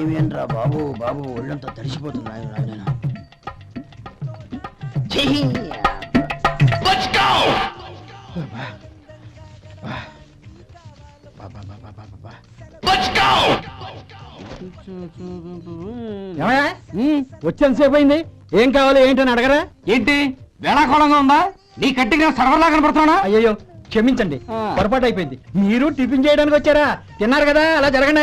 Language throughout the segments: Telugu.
ఏమేంట్రా బాబు? బాబు ఒళ్ళంతా తడిసిపోతుంది. బా. వచ్చేంతసేపు అయింది. ఏం కావాలి ఏంటని అడగరా? ఏంటి? వేళాకోళంగా ఉందా? నీ కట్టిగా సర్వర్లా కనపడుతున్నా అయ్యయ్యో క్షమించండి. పొరపాటు అయిపోయింది. మీరు టిఫిన్ చేయడానికి వచ్చారా? తిన్నారు కదా అలా జరగండి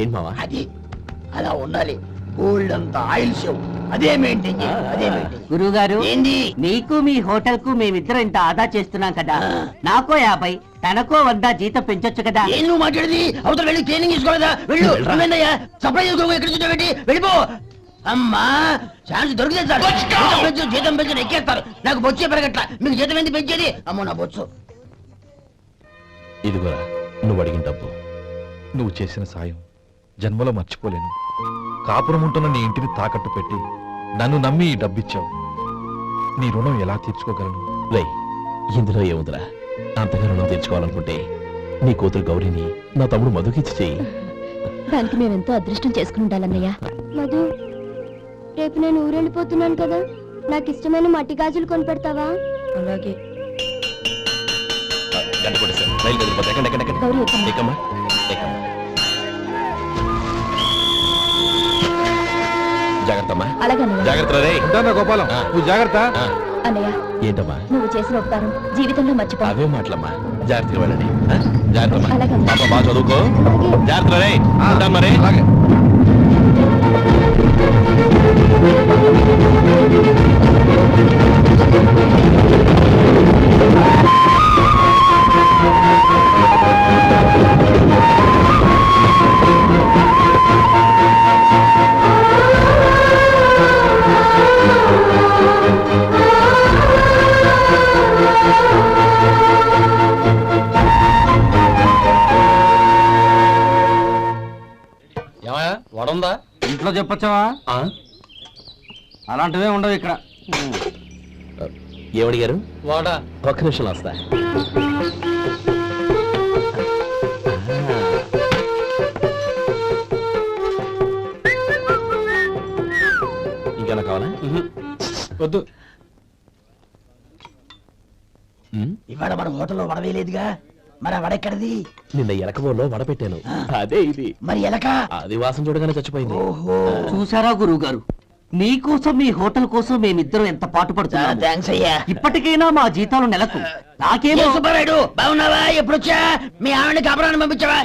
ఏంటి మావా? అది అలా ఉండాలి. గోల్డ్ అంత ఆయిల్ షో. అదే మెయింటైన్ అదే మెయింటైన్ గురువు గారు ఏంది? నీకు మీ హోటల్కు మేమిద్దరం ఇంత ఆదా చేస్తున్నాం కదా. నాకో యాభై తనకో వంద జీతం పెంచొచ్చు కదా. ఏం నువ్వు మాట్లాడేది? అవతల వెళ్ళి ట్రైనింగ్ తీసుకోలేదా వెళ్ళు. సప్లై చేసుకో ఎక్కడ చూసా పెట్టి వెళ్ళిపో. అమ్మా ఛాన్స్ దొరికితే సార్ జీతం పెంచు జీతం పెంచు ఎక్కేస్తారు నాకు బొచ్చే పెరగట్ల. మీకు జీతం ఎందుకు పెంచేది? అమ్మో నా బొచ్చు. ఇదిగోరా నువ్వు అడిగిన డబ్బు. నువ్వు చేసిన సాయం జన్మలో మర్చిపోలేను. కాపురం ఉంటున్న నీ ఇంటిని తాకట్టు పెట్టి నన్ను నమ్మి ఈ డబ్బిచ్చావు. నీ రుణం ఎలా తీర్చుకోగలను? రేయ్ ఇందులో ఏముందిరా? అంతగా రుణం తెచ్చుకోవాలనుకుంటే నీ కూతురు గౌరీని నా తమ్ముడు మధుకిచ్చి చెయ్యి దానికి మేమెంతో అదృష్టం చేసుకుని ఉండాలన్నయ్య. మధు రేపు నేను ఊరెళ్ళిపోతున్నాను కదా. నాకు ఇష్టమైన మట్టి గాజులు కొనిపెడతావా అలాగే. గంట కొట్టేశాను రైలు కదిలిపోతే ఎక్కండి ఎక్కండి ఎక్కండి? గౌరీ ఎక్కమ్మా. ఎక్కమ్మా? ఎక్కమ్మా? జాగ్రత్త అమ్మా. అలాగే అన్నయ్య. జాగ్రత్త రే ఉంటానా గోపాలం ఆ. నువ్వు జాగ్రత్త. ఆ, అన్నయ్య ఏంటమ్మా? నువ్వు చేసిన ఉపకారం జీవితంలో మర్చిపో అవే మాటలమ్మా. జాగ్రత్తగా వెళ్ళండి. ఆ? జాగ్రత్త అలాగే. పాప బాగా చదువుకో. అలాగే. జాగ్రత్త రే. అలాగే. చెప్పొచ్చావా? అలాంటివే ఉండవు ఇక్కడ. ఏమడిగారు వాడా. ఒక్క నిమిషం వస్తా. ఇంకేనా కావాలా? వద్దు. ఇవాళ మన హోటల్లో వడవేలేదుగా మరి ఆ వడ ఎక్కడిది నిన్న ఎలకబోలో వడపెట్టాను అదే ఇది. మరి ఎలక? అది వాసన చూడగానే చచ్చిపోయింది. ఓహో. చూసారా గురువు గారు నీకోసం మీ హోటల్ కోసం మేమిద్దరం ఎంత పాటు చాలా పడుతున్నాము థ్యాంక్స్ అయ్యా. ఇప్పటికైనా మా జీతాలు నెలకు. నాకేమో సుబ్బారాయుడు? బాగున్నావా? ఎప్పుడు వచ్చా మీ ఆవిడని కాపురాన్ని పంపించావా?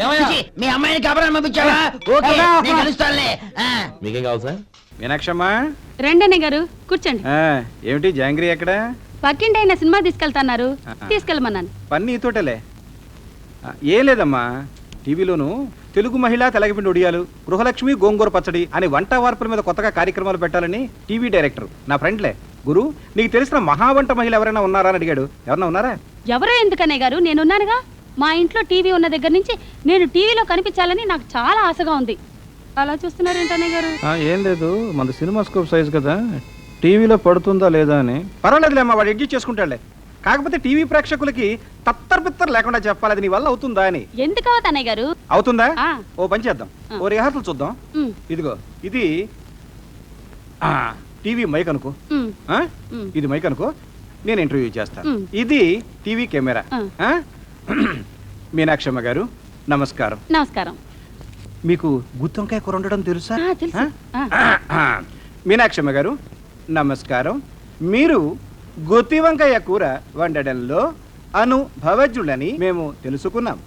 మీ అమ్మాయిని కాపురాన్ని పంపించావా? ఓకే నేను కలుస్తానులే. మీకేం కావాలి సార్? మీనాక్షమ్మా? రండి గారు కూర్చోండి. ఏమిటి జాంగ్రీ ఎక్కడ? పక్కింటి ఆయన సినిమా తీసుకెళ్తున్నారు. తీసుకెళ్ళమన్నాను. పని నీతోటలే ఆ, ఏం లేదమ్మా? టీవీలోను తెలుగు మహిళా తెలగపిండి ఒడియాలు గృహలక్ష్మి గోంగూర పచ్చడి అనే వంట వార్పుల మీద కొత్తగా కార్యక్రమాలు పెట్టాలని టీవీ డైరెక్టర్ నా ఫ్రెండ్లే. గురు నీకు తెలిసిన మహావంట మహిళ ఎవరైనా ఉన్నారా అని అడిగాడు. ఎవరైనా ఉన్నారా? ఎవరో ఎందుకనే గారు? నేనున్నానుగా. మా ఇంట్లో టీవీ ఉన్న దగ్గర నుంచి నేను టీవీలో కనిపించాలని నాకు చాలా ఆశగా ఉంది. అలా చూస్తున్నారేంటనే గారు? ఆ, ఏం లేదు. మన సినిమా స్కోప్ సైజ్ కదా. టీవీలో పడుతుందా లేదా అని. పర్వాలేదులే అమ్మా వాడు అడ్జస్ట్ చేసుకుంటాడులే. కాకపోతే టీవీ ప్రేక్షకులకి తత్తర్ బిత్తర్ లేకుండా చెప్పాలి అది నీ వల్ల అవుతుందా అని. ఎందుకు అవతనే గారు? అవుతుందా? ఆ. ఓ పని చేద్దాం. ఓ రిహార్సల్ చూద్దాం. ఉమ్, ఇదిగో ఇది ఆ, టీవీ మైక్ అనుకో. ఉమ్, ఆ? ఉమ్. ఇది మైక్ అనుకో. నేను ఇంటర్వ్యూ చేస్తాను మ్. ఇది టీవీ కెమెరా. ఆ. ఆ? మీనాక్షమ్మ గారు నమస్కారం. నమస్కారం. మీకు గుత్తొంకాయ కూర ఉండడం తెలుసా? ఆ, తెలుసు. ఆ? ఆ, మీనాక్షమ్మ గారు నమస్కారం. మీరు గుత్తి వంకాయ కూర వండడంలో అనుభవజ్ఞులని మేము తెలుసుకున్నాం.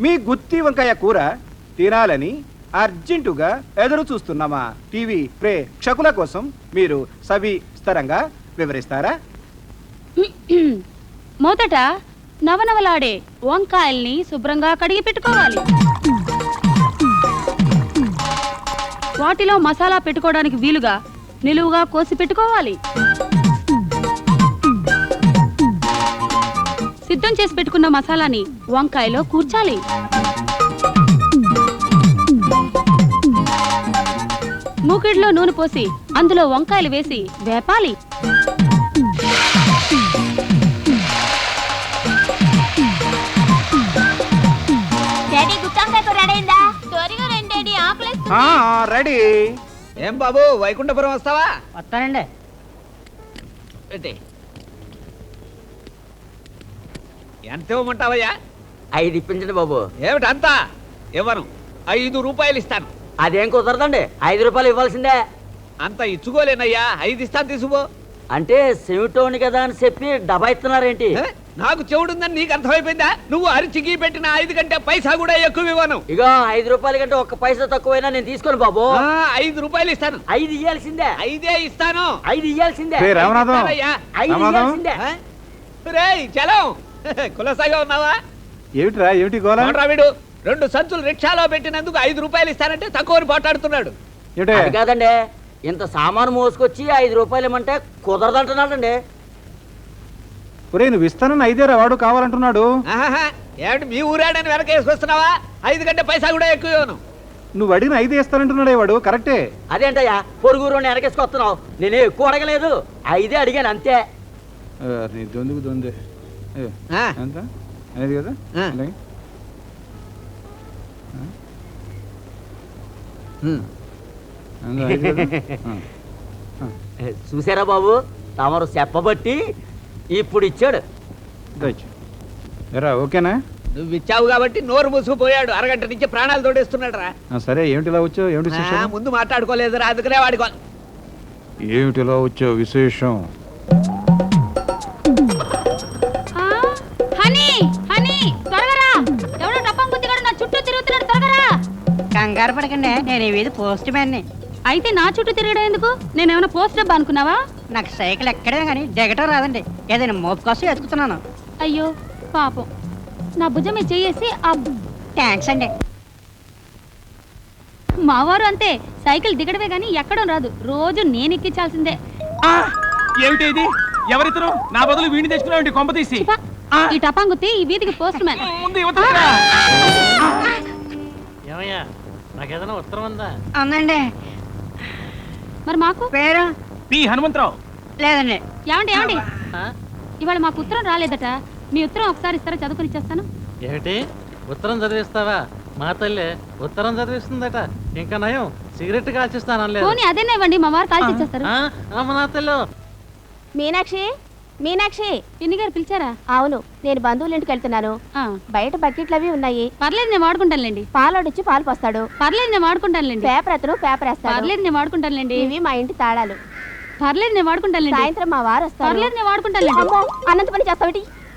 మీ గుత్తి వంకాయ కూర తినాలని అర్జెంటుగా ఎదురు చూస్తున్నామా టీవీ ప్రేక్షకుల కోసం మీరు సవిస్తరంగా వివరిస్తారా? మొదట నవనవలాడే వంకాయల్ని శుభ్రంగా కడిగి పెట్టుకోవాలి. వాటిలో మసాలా పెట్టుకోవడానికి వీలుగా నిలువుగా కోసి పెట్టుకోవాలి. సిద్ధం చేసి పెట్టుకున్న మసాలాని వంకాయలో కూర్చాలి. మూకిడిలో నూనె పోసి అందులో వంకాయలు వేసి వేపాలి. రెడీ ఏం బాబు వైకుంఠపురం వస్తావా? వస్తానండి. ఎంత ఇవ్వమంటావయ్యా? ఐదు ఇప్పించండి బాబు. ఏమిటి అంతా? ఇవ్వను. ఐదు రూపాయలు ఇస్తాను. అదేం కుదరదండి. ఐదు రూపాయలు ఇవ్వాల్సిందే. అంత ఇచ్చుకోలేనయ్యా. ఐదు ఇస్తాను తీసుకో. అంటే సెమిటోని కదా అని చెప్పి డబ్బా ఇస్తున్నారేంటి? ఏ? నాకు చెవుడుందని నీకు అర్థమైపోయిందా? నువ్వు అరిచికి పెట్టిన ఐదు కంటే పైసా కూడా ఎక్కువ ఇవ్వను. ఇగో ఐదు రూపాయల కంటే ఒక్క పైసా తక్కువైనా నేను తీసుకోను బాబు. ఆ, ఐదు రూపాయలు ఇస్తాను. ఐదు ఇయ్యాల్సిందే. ఐదే ఇస్తాను. ఐదు ఇయ్యాల్సిందే. రామనాథం. ఇస్తానయ్యా. ఐదు ఇయ్యాల్సిందే. ఆ? రేయ్ చలం. కులసాగా ఉన్నావా? ఏమిట్రా ఏమిటి చూడరా వీడు. రెండు సంచులు రిక్షాలో పెట్టినందుకు ఐదు రూపాయలు ఇస్తానంటే తక్కువని పోటాడుతున్నాడు. అది కాదండి. ఇంత సామాను మోసుకొచ్చి ఐదు రూపాయలు ఇమ్మంటే కుదరదంటున్నాడండి. ఒరే నువ్వు ఇస్తానని ఐదేరా వాడు కావాలంటున్నాడు. ఏమిటి మీ ఊరాడని వెనక వేసుకొస్తున్నావా? ఐదు కంటే పైసా కూడా ఎక్కువ నువ్వు అడిగిన ఐదు ఇస్తానంటున్నాడే వాడు కరెక్టే. అదేంటయ్యా పొరుగురు వెనకేసుకొస్తున్నావు? నేనే ఎక్కువ అడగలేదు. ఐదే అడిగాను అంతే. దొందుకు దొందే. ఎంత? ఐదు కదా. అలాగే. చూసారా బాబు? తమరు చెప్పబట్టి ఇప్పుడు ఇచ్చాడు. ఎరా ఓకేనా? నువ్వు ఇచ్చావు కాబట్టి నోరు మూసుకుపోయాడు. అరగంట నుంచి ప్రాణాలు తోడేస్తున్నాడు రా. సరే ఏమిటి ఇలా వచ్చావు? ఏమిటి ముందు మాట్లాడుకోలేదురా అందుకనే వాడుకో ఏమిటి ఇలా వచ్చావు విశేషం? కంగారు పడకండి నేను ఇది పోస్ట్ మ్యాన్ని. అయితే నా చుట్టూ తిరగడం ఎందుకు? నేనేమైనా పోస్ట్ డబ్బా అనుకున్నావా? నాకు సైకిల్ ఎక్కడే కానీ దిగటం రాదండి. ఏదైనా మోపు కోసం ఎత్తుకుతున్నాను అయ్యో పాపం. నా భుజం మీద ఆ థ్యాంక్స్ అండి. మావారు అంతే. సైకిల్ దిగడమే గానీ ఎక్కడం రాదు. రోజు నేను ఎక్కించాల్సిందే. ఏమిటి ఇది? ఎవరితరు నా బదులు వీడిని తెచ్చుకున్నావు కొంప తీసి. ఈ టపాంగుత్తి ఈ వీధికి పోస్ట్ మ్యాన్. ముందు ఏమయ్యా? నాకేదైనా ఉత్తరం ఉందా? అవునండి. మరి మాకు? పేరు? పి హనుమంతరావు. లేదండి. ఏమండి ఏమండి? ఆ? ఇవాళ మాకు ఉత్తరం రాలేదట. మీ ఉత్తరం ఒకసారి ఇస్తారా చదువుకుని ఇచ్చేస్తాను? ఏమిటి? ఉత్తరం చదివిస్తావా? మా తల్లి ఉత్తరం చదివిస్తుందట. ఇంకా నయం. సిగరెట్ కాల్చిస్తాను అనలేదు పోనీ అదేనా ఇవ్వండి మా వారు కాల్చి ఇచ్చేస్తారు. ఆ, అమ్మ నా తల్లి. మీనాక్షి మీనాక్షి పిన్ని గారు పిలిచారా? అవును నేను బంధువుల ఇంటికి వెళ్తున్నాను. ఆ, బయట బకెట్లు అవి ఉన్నాయి. పర్లేదు నేను వాడుకుంటానులేండి. పాలోడిచ్చి పాలు పోస్తాడు. పర్లేదు నేను వాడుకుంటానులేండి. పేపర్ అతను పేపర్ వేస్తాడు. పర్లేదు నేను వాడుకుంటానులేండి. ఇవి మా ఇంటి తాళాలు. పర్లేదు నేను వాడుకుంటానులేండి. సాయంత్రం మా వారు వస్తారు. పర్లేదు నేను వాడుకుంటానులేండి. అమ్మో, అనంత పని చేస్తావిటి?